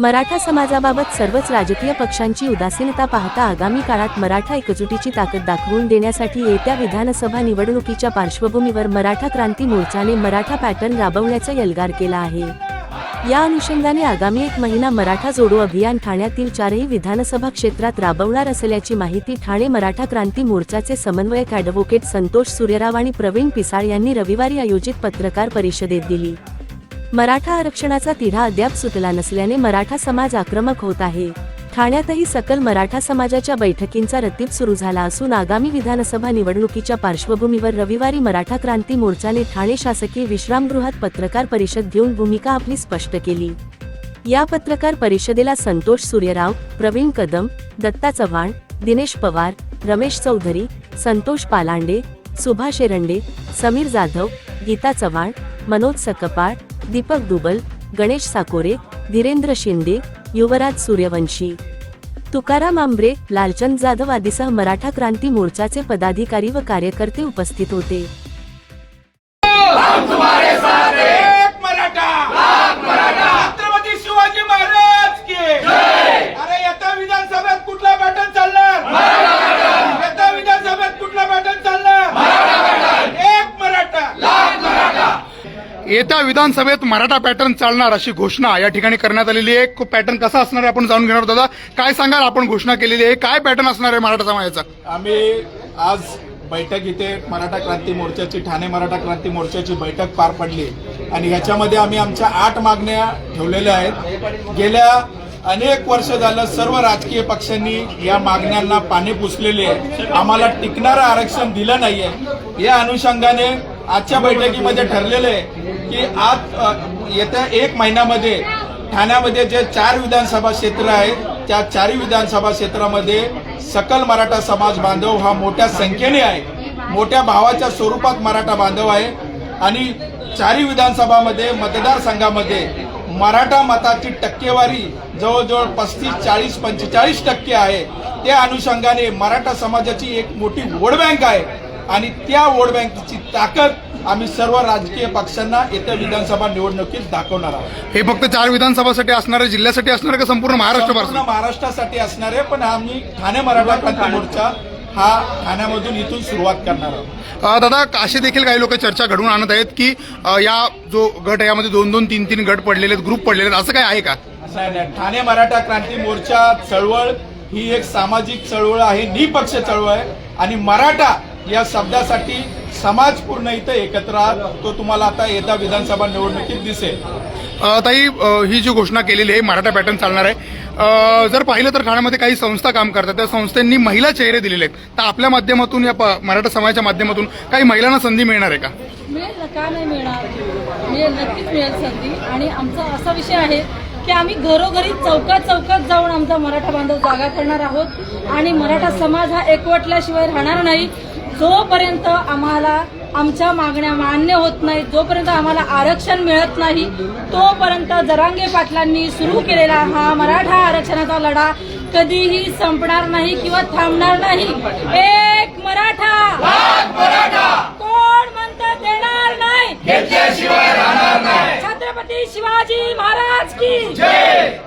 मराठा समाजाबाबत सर्वच राजकीय पक्षांची उदासीनता पाहता आगामी काळात मराठा एकजुटीची ताकद दाखवून देण्यासाठी येत्या विधानसभा निवडणुकीच्या पार्श्वभूमीवर मराठा क्रांती मोर्चाने मराठा पॅटर्न राबवण्याचा यलगार केला आहे. या अनुषंगाने आगामी एक महिना मराठा जोडो अभियान ठाण्यातील चारही विधानसभा क्षेत्रात राबवणार असल्याची माहिती ठाणे मराठा क्रांती मोर्चाचे समन्वयक ॲडव्होकेट संतोष सूर्यराव आणि प्रवीण पिसाळ यांनी रविवारी आयोजित पत्रकार परिषदेत दिली. मराठा आरक्षणाचा तिढा अद्याप सुटला नसल्याने मराठा समाज आक्रमक होत आहे. ठाण्यातही सकल मराठा समाजाच्या बैठकींचा रतीब सुरू झाला असून आगामी विधानसभा निवडणुकीच्या पार्श्वभूमीवर रविवारी मराठा क्रांती मोर्चाने ठाणे शासकीय विश्रामगृहात पत्रकार परिषद घेऊन भूमिका आपली स्पष्ट केली. या पत्रकार परिषदेला संतोष सूर्यराव प्रवीण कदम दत्ता चव्हाण दिनेश पवार रमेश चौधरी संतोष पालांडे सुभाष एरंडे समीर जाधव गीता चव्हाण मनोज सकपाळ दीपक दुबल गणेश साकोरे धीरेंद्र शिंदे युवराज सूर्यवंशी. तुकाराम आंबरे लालचंद जाधव आदीसह मराठा क्रांती मोर्चाचे पदाधिकारी व कार्यकर्ते उपस्थित होते एक मराठा छत्रपती शिवाजी महाराज की अरे येत्या विधानसभेत कुठला पॅटर्न चालणार येत्या विधानसभेत कुठला पॅटर्न चालणार एक मराठा येत्या विधानसभेत मराठा पॅटर्न चालणार अशी घोषणा या ठिकाणी करण्यात आलेली आहे. पॅटर्न कसा असणार आहे आपण जाणून घेणार दादा. काय सांगाल आपण घोषणा केलेली आहे? काय पॅटर्न असणार आहे मराठा समाजाचा? आम्ही आज बैठक इथे मराठा क्रांती मोर्चाची ठाणे मराठा क्रांती मोर्चाची बैठक पार पडली. आणि ह्याच्यामध्ये आम्ही आमच्या आठ मागण्या ठेवलेल्या आहेत. गेल्या अनेक वर्ष झालं सर्व राजकीय पक्षांनी या मागण्यांना पाणी पुसलेले आहे. आम्हाला टिकणारं आरक्षण दिलं नाहीये. या अनुषंगाने आजच्या बैठकीमध्ये ठरलेलं आहे की आज येत्या एक महिन्यामध्ये ठाण्यामध्ये जे चार विधानसभा क्षेत्र आहेत त्या चारही विधानसभा क्षेत्रामध्ये सकल मराठा समाज बांधव हा मोठ्या संख्येने आहे. मोठ्या भावाच्या स्वरूपात मराठा बांधव आहे. आणि चारही विधानसभामध्ये मतदारसंघामध्ये मराठा मताची टक्केवारी जवळजवळ पस्तीस चाळीस पंचेचाळीस टक्के आहे. त्या अनुषंगाने मराठा समाजाची एक मोठी वोट बँक आहे. आणि त्या वोट बँकेची ताकद आम्ही सर्व राजकीय पक्षांना येत्या विधानसभा निवडणुकीत दाखवणार आहोत. हे फक्त चार विधानसभासाठी असणार आहे जिल्ह्यासाठी असणार आहे का संपूर्ण महाराष्ट्र महाराष्ट्रासाठी असणार आहे पण आम्ही ठाणे मराठा क्रांती मोर्चा हा ठाण्यामधून इथून सुरुवात करणार आहोत. अ, दादा असे देखील काही लोक चर्चा घडवून आणत आहेत की अ, या जो गट आहे यामध्ये दोन दोन तीन तीन गट पडलेले आहेत ग्रुप पडलेले आहेत असं काय आहे का? नाही नाही ठाणे मराठा क्रांती मोर्चा चळवळ ही एक सामाजिक चळवळ आहे निपक्ष चळवळ आहे. आणि मराठा या शब्दासाठी समाज पूर्ण इथं एकत्र आहात. तो तुम्हाला आता येत्या विधानसभा निवडणुकीत दिसेल. ताई ही जी घोषणा केलेली आहे मराठा पॅटर्न चालणार आहे. जर पाहिलं तर ठाण्यामध्ये काही संस्था काम करतात. त्या संस्थांनी महिला चेहरे दिलेले आहेत. तर आपल्या माध्यमातून या प- मराठा समाजाच्या माध्यमातून काही महिलांना संधी मिळणार आहे का? मिळेल ना? का नाही मिळणार? मिळेल नक्कीच मिळेल संधी. आणि आमचा असा विषय आहे की आम्ही घरोघरी चौकात चौकात जाऊन आमचा मराठा बांधव जागा करणार आहोत. आणि मराठा समाज हा एकवटल्याशिवाय राहणार नाही. जोपर्यंत आम्हाला आमच्या मागण्या मान्य होत नाही जोपर्यंत आम्हाला आरक्षण मिळत नाही तोपर्यंत जरांगे पाटलांनी सुरू केलेला हा मराठा आरक्षणाचा लढा कधीही संपणार नाही किंवा थांबणार नाही. एक मराठा! छत्रपती शिवाजी महाराज की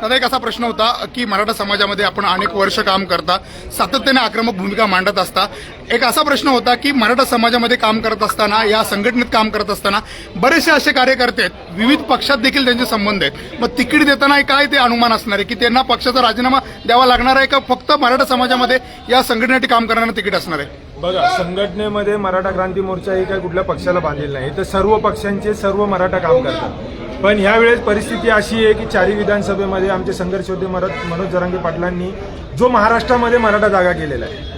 दादा एक असा प्रश्न होता की मराठा समाजामध्ये आपण अनेक वर्ष काम करता सातत्याने आक्रमक भूमिका मांडत असता. एक असा प्रश्न होता की मराठा समाजामध्ये काम करत असताना या संघटनेत काम करत असताना बरेचसे असे कार्यकर्ते आहेत विविध पक्षात देखील त्यांचे संबंध आहेत. मग तिकीट देताना काय ते अनुमान असणार आहे? की त्यांना पक्षाचा राजीनामा द्यावा लागणार आहे का? फक्त मराठा समाजामध्ये या संघटनेसाठी काम करणाऱ्यांना तिकीट असणार आहे? बघा संघटनेमध्ये मराठा क्रांती मोर्चा ही काही कुठल्या पक्षाला बांधलेला नाही. तर सर्व पक्षांचे सर्व मराठा काम करतात. पण ह्यावेळेस परिस्थिती अशी आहे की चारही विधानसभेमध्ये आमचे संघर्ष होते मरत मनोज जरांगे पाटलांनी जो महाराष्ट्रामध्ये मराठा जागा केलेला आहे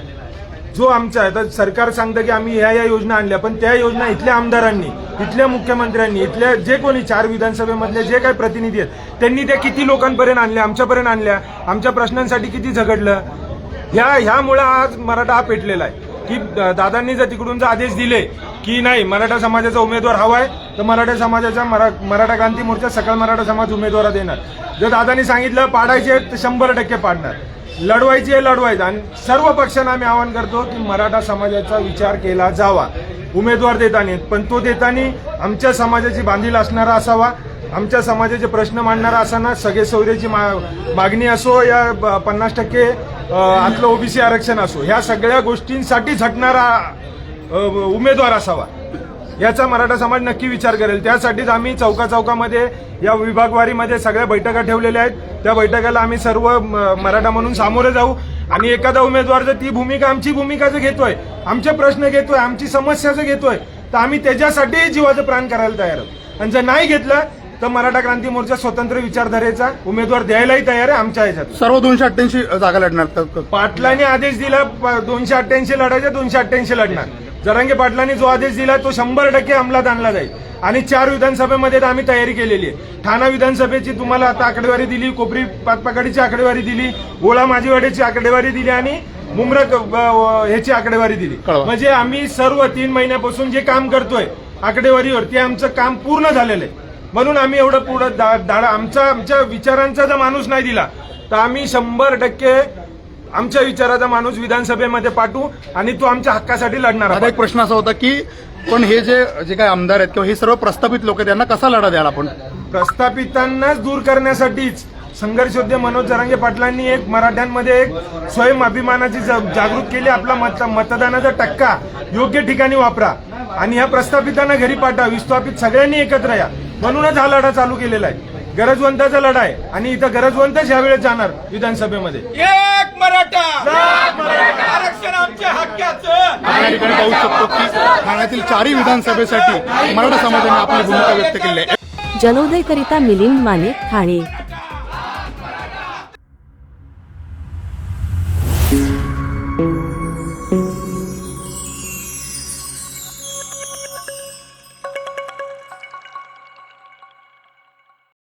जो आमचा आहे. तर सरकार सांगतं की आम्ही ह्या या योजना आणल्या पण त्या योजना इथल्या आमदारांनी इथल्या मुख्यमंत्र्यांनी इथल्या जे कोणी चार विधानसभेमधले जे काही प्रतिनिधी आहेत त्यांनी त्या किती लोकांपर्यंत आणल्या आमच्यापर्यंत आणल्या आमच्या प्रश्नांसाठी किती झगडलं? ह्या ह्यामुळं आज मराठा हा पेटलेला आहे. की दादांनी जर तिकडून जर आदेश दिले की नाही? मराठा समाजाचा उमेदवार हवा आहे तर मराठा समाजाचा मरा मराठा क्रांती मोर्चा सकल मराठा समाज उमेदवार देणार जर दादांनी सांगितलं पाडायचे आहेत, तर शंभर टक्के पाडणार. लढवायची आहे लढवायचं. आणि सर्व पक्षांना आम्ही आवाहन करतो की मराठा समाजाचा विचार केला जावा. उमेदवार देताना पण तो देताना आमच्या समाजाची बांधील असणारा असावा. आमच्या समाजाचे प्रश्न मांडणारा असताना सगळे सौर्याची मा- मागणी असो या ब- पन्नास टक्के आतलं ओबीसी आरक्षण असो. ह्या सगळ्या गोष्टींसाठी झटणारा उमेदवार असावा. याचा मराठा समाज नक्की विचार करेल. त्यासाठीच आम्ही चौका चौकामध्ये या विभागवारीमध्ये सगळ्या बैठका ठेवलेल्या आहेत. त्या बैठकाला आम्ही सर्व मराठा म्हणून सामोरे जाऊ. आणि एखादा उमेदवार जर ती भूमिका आमची भूमिका जर घेतोय आमचे प्रश्न घेतोय आमची समस्या जर घेतोय तर आम्ही त्याच्यासाठी जीवाचं प्राण करायला तयार आहोत. आणि जर नाही घेतलं तर मराठा क्रांती मोर्चा स्वतंत्र विचारधारेचा उमेदवार द्यायलाही तयार आहे आमच्या ह्याच्यात. सर्व दोनशे अठ्ठ्याऐंशी जागा लढणार. पाटलांनी आदेश दिला दोनशे अठ्ठ्याऐंशी लढायचे दोनशे अठ्ठ्याऐंशी लढणार. जरांगे पाटलांनी जो आदेश दिला तो शंभर टक्के अंमलात आणला जाईल. आणि चार विधानसभेमध्ये आम्ही तयारी केलेली आहे. ठाणा विधानसभेची तुम्हाला आता आकडेवारी दिली कोपरी पातपाकाडीची आकडेवारी दिली ओळा माझीवाड्याची आकडेवारी दिली आणि मुंब्रा क- ब- ह्याची आकडेवारी दिली. म्हणजे आम्ही सर्व तीन महिन्यापासून जे काम करतोय आकडेवारीवर ते आमचं काम पूर्ण झालेलं आहे. म्हणून आम्ही एवढं पुढं आमचा आमच्या विचारांचा जर माणूस नाही दिला तर आम्ही शंभर टक्के आमच्या विचाराचा माणूस विधानसभेमध्ये पाठवू आणि तो आमच्या हक्कासाठी लढणार आता आहे. एक प्रश्न असा होता की पण हे जे जे काही आमदार आहेत किंवा हे सर्व प्रस्थापित लोक आहेत त्यांना कसा लढा द्याल आपण? प्रस्थापितांनाच दूर करण्यासाठीच संघर्ष योद्धे मनोज जरांगे पाटलांनी एक मराठ्यांमध्ये एक स्वयं अभिमानाची जागृत केली. आपला मत मतदानाचा टक्का योग्य ठिकाणी वापरा आणि ह्या प्रस्थापितांना घरी पाठवा. विस्थापित सगळ्यांनी एकत्र या. म्हणूनच हा लढा चालू केलेला आहे. गरजवंताचा लढा आहे आणि इथं गरजवंतच यावेळेस जाणार विधानसभेमध्ये. एक मराठा. आरक्षण आमच्या हक्काचं. या ठिकाणी पाहू शकतो की ठाण्यातील चारही विधानसभेसाठी मराठा समाजाने आपली भूमिका व्यक्त केली आहे. जनोदयकरिता मिलिंद माने ठाणे.